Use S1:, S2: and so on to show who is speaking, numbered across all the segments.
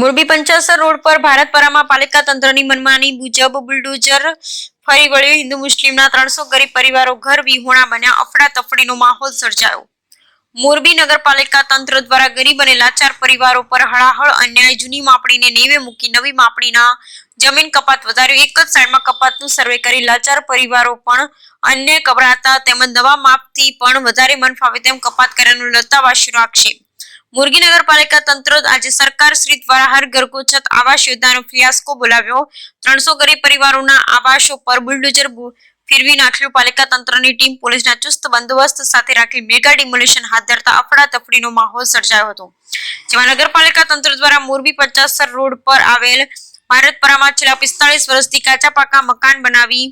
S1: Morbi Panchasar road પર ભારતપરામાં પાલિકા તંત્રની મનમાની મુજબ બુલડોઝર ફરી વળ્યું. હિન્દુ મુસ્લિમના ત્રણસો ગરીબ પરિવારો ઘર વિહોણા બન્યા. અફડાતફડીનો માહોલ સર્જાયો. મોરબી નગરપાલિકા તંત્ર દ્વારા ગરીબ અને લાચાર પરિવારો પર હળાહળ, અન્યાય, જૂની માપણીને નેવે મૂકી નવી માપણીના જમીન કપાત વધાર્યું. એક જ સાઈડમાં કપાતનું સર્વે કરી લાચાર પરિવારો પણ અન્ય કબરાતા તેમજ નવા માપથી પણ વધારે મન ફાવે તેમ કપાત કર્યાનું લતાવાસીનો આક્ષેપ. મુરગી નગરપાલિકા તંત્ર આજે સરકાર શ્રી દ્વારા હર ઘર કો આવાસ યોજનાનો ફિયાસ્કો બોલાવ્યો. ત્રણસો ગરીબ પરિવારોના આવાસો પર બુલડોઝર ફેરવી નાખ્યું. પાલિકા તંત્રની ટીમ પોલીસના ચુસ્ત બંદોબસ્ત સાથે રાખી મેગા ડિમોલેશન હાથ ધરતા અફડાતફડીનો માહોલ સર્જાયો હતો. જેમાં નગરપાલિકા તંત્ર દ્વારા મોરબી પચાસર રોડ પર આવેલ ભારતપરામાં છેલ્લા પિસ્તાળીસ વર્ષથી કાચા પાકા મકાન બનાવી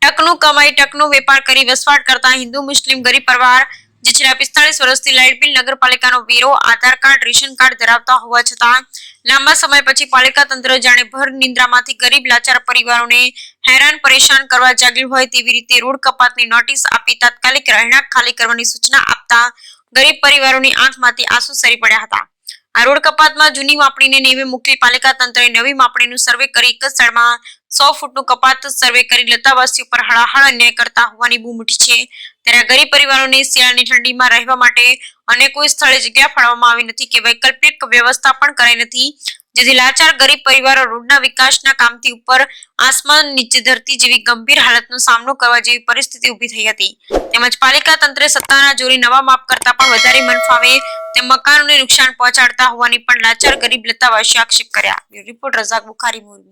S1: ટકનું કમાઈ, ટકનો વેપાર કરી વસવાટ કરતા હિન્દુ, મુસ્લિમ, ગરીબ પરિવાર જે છેલ્લા પિસ્તાળીસ વર્ષથી લાઇટ બિલ નગરપાલિકાનો વેરો, આધાર કાર્ડ, રેશન કાર્ડ ધરાવતા હોવા છતાં લાંબા સમય પછી પાલિકા તંત્ર જાણે ભર નિંદ્રામાંથી ગરીબ, લાચાર પરિવારોને હેરાન, પરેશાન કરવા જાગ્યું હોય તેવી રીતે રોડ કપાતની નોટિસ આપી તાત્કાલિક રહેણાંક ખાલી કરવાની સૂચના આપતા ગરીબ પરિવારોની આંખમાંથી આંસુ સરી પડ્યા હતા. આ રોડ કપાતમાં જૂની માપણીને નેવે મૂકેલ પાલિકા તંત્રએ નવી માપણીનું સર્વે કરી એક જ સ્થળમાં સો ફૂટનું કપાત સર્વે કરી લતાવાસી ઉપર હળાહળ અન્યાય કરતા હોવાની બૂમ ઉઠી છે. ત્યારે ગરીબ પરિવારોને શિયાળાની ઠંડીમાં રહેવા માટે અને સ્થળે જગ્યા ફાળવવામાં આવી નથી કે વૈકલ્પિક વ્યવસ્થા પણ કરાઈ નથી. જેથી લાચાર ગરીબ પરિવારો રોડના વિકાસના કામથી ઉપર આસમાન નીચે ધરતી જેવી ગંભીર હાલતનો સામનો કરવા જેવી પરિસ્થિતિ ઊભી થઈ હતી. તેમજ પાલિકા તંત્રે સત્તાના જોરી નવા માપ કરતા પણ વધારે મન ફાવે તેમ મકાનોને નુકસાન પહોંચાડતા હોવાની પણ લાચાર ગરીબ લતાવાસીઓ આક્ષેપ કર્યા. રિપોર્ટ રઝાક બુખારી, મોરબી.